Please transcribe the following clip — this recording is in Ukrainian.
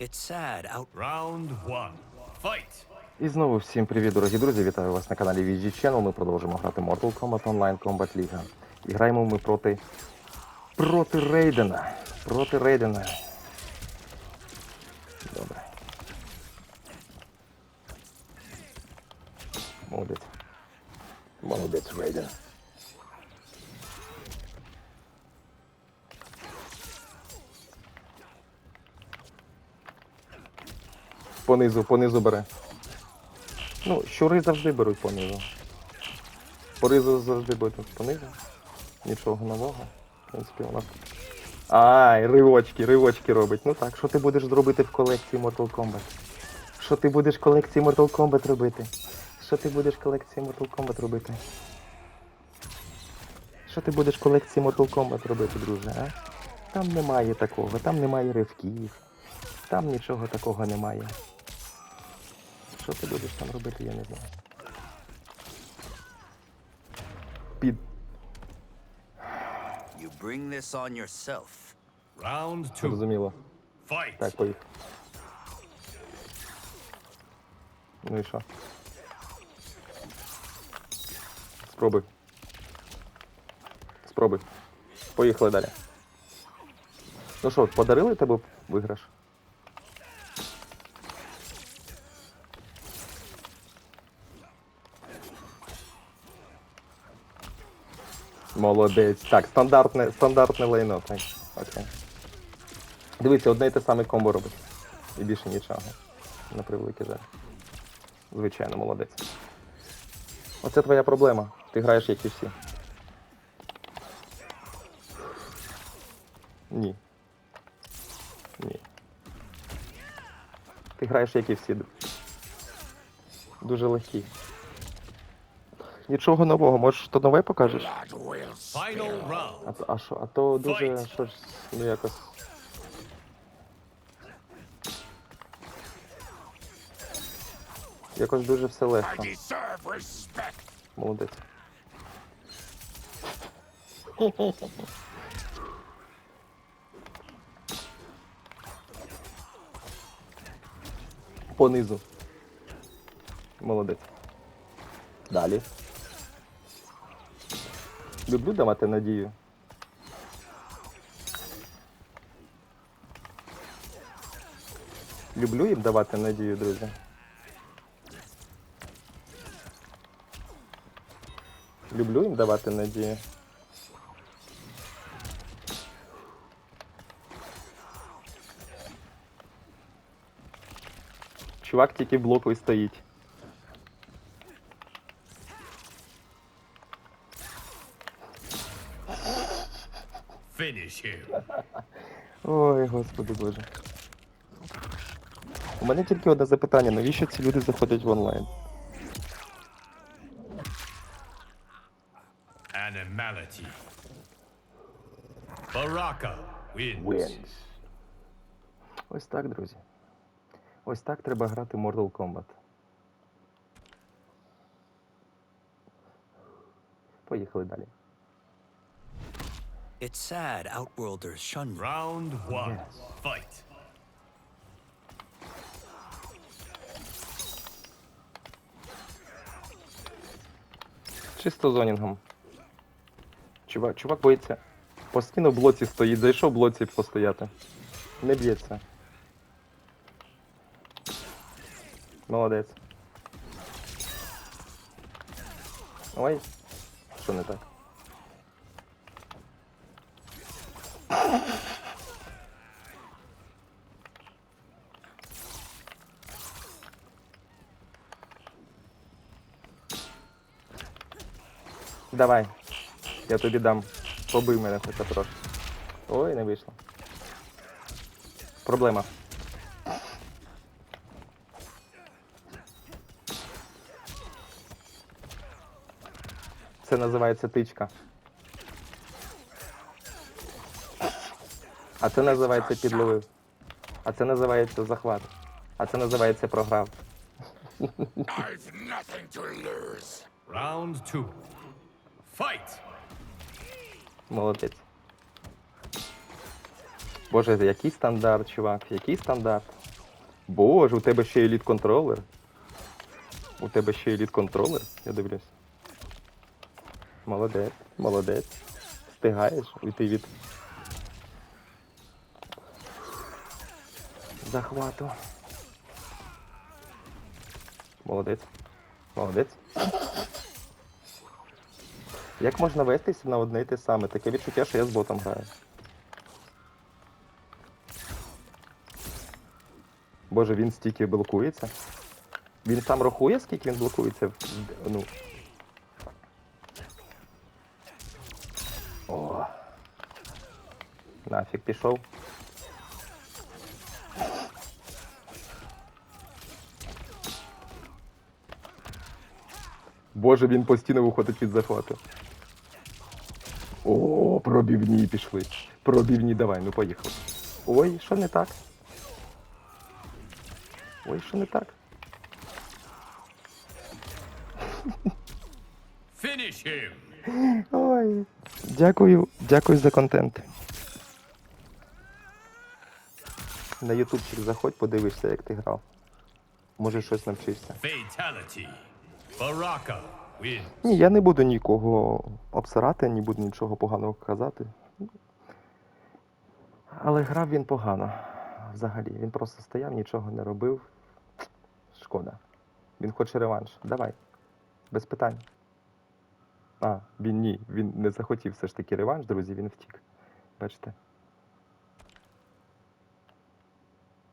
It's sad out. Round one. Fight. І знову всім привіт, дорогі друзі! Вітаю вас на каналі VG Channel. Ми продовжуємо грати Mortal Kombat Online Combat League. І граємо ми проти. проти Рейдена. Проти Рейдена. Добре. Молодець. Молодець, Рейден. Понизу, понизу бере. Ну, щури завжди беруть понизу. Поризу завжди беруть понизу. Нічого нового. В принципі, у нас. Ай, ривочки, ривочки робить. Ну так, що ти будеш зробити в колекції Mortal Kombat? Що ти будеш в колекції Mortal Kombat робити? Що ти будеш в колекції Mortal Kombat робити? Що ти будеш в колекції Mortal Kombat робити, друже, а? Там немає такого, там немає ривків. Там нічого такого немає. Що ти будеш там робити, я не знаю. Під. You bring this on yourself. Round two. Зрозуміло. Fight. Так, поїхав. Ну і що? Спробуй. Спробуй. Поїхали далі. Ну що, подарили тебе виграш? Молодець. Так, стандартне, стандартне лайно. Так. Окей. Дивіться, одне і те саме комбо робить. І більше нічого. На превеликий жаль. Звичайно, молодець. Оце твоя проблема. Ти граєш як і всі. Ні. Ні. Ти граєш як і всі. Дуже легкий. Нічого нового, можеш то нове покажеш? А, а що, а то дуже щось, ну якось. Якось дуже все легко. Молодець. Понизу. Молодець. Далі. Люблю давати надію. Люблю їм давати надію, друзі. Люблю їм давати надію. Чувак тільки в блоку і стоїть. Finish him. Ой, господи боже. У мене тільки одне запитання, навіщо ці люди заходять в онлайн? Animality. Baraka wins. Wins. Ось так, друзі. Ось так треба грати в Mortal Kombat. Поїхали далі. It's sad Outworlders shun you. Round one. Yes. Fight. Чисто зонінгом. Чувак, чувак боїться. Постійно в блоці стоїть, зайшов в блоці постояти. Не б'ється. Молодець. Ой. Що не так? Давай. Я тобі дам. Побий мене хоча трошки. Ой, не вийшло. Проблема. Це називається тичка. А це називається підловив. А це називається захват. А це називається програв. I've nothing to lose. Round two. Fight. Молодець. Боже, який стандарт, чувак, який стандарт. Боже, у тебе ще еліт контролер. У тебе ще еліт контролер, я дивлюсь. Молодець, молодець. Встигаєш уйти від захвату. Молодець. Молодець. Як можна вестися на одне і те саме? Таке відчуття, що я з ботом граю. Боже, він стільки блокується. Він сам рахує, скільки він блокується? Ну. О. Нафіг пішов. Боже, він постійно виходить від захвату. О, пробівні пішли. Пробівні, давай, ну поїхали. Ой, що не так? Ой, що не так? Finish him. Ой. Дякую, дякую за контент. На ютубчик заходь, подивишся, як ти грав. Може щось навчишся. Fatality. Ні, я не буду нікого обсирати, не буду нічого поганого казати. Але грав він погано. Взагалі. Він просто стояв, нічого не робив. Шкода. Він хоче реванш. Давай. Без питань. А, він ні. Він не захотів все ж таки реванш, друзі, він втік. Бачите?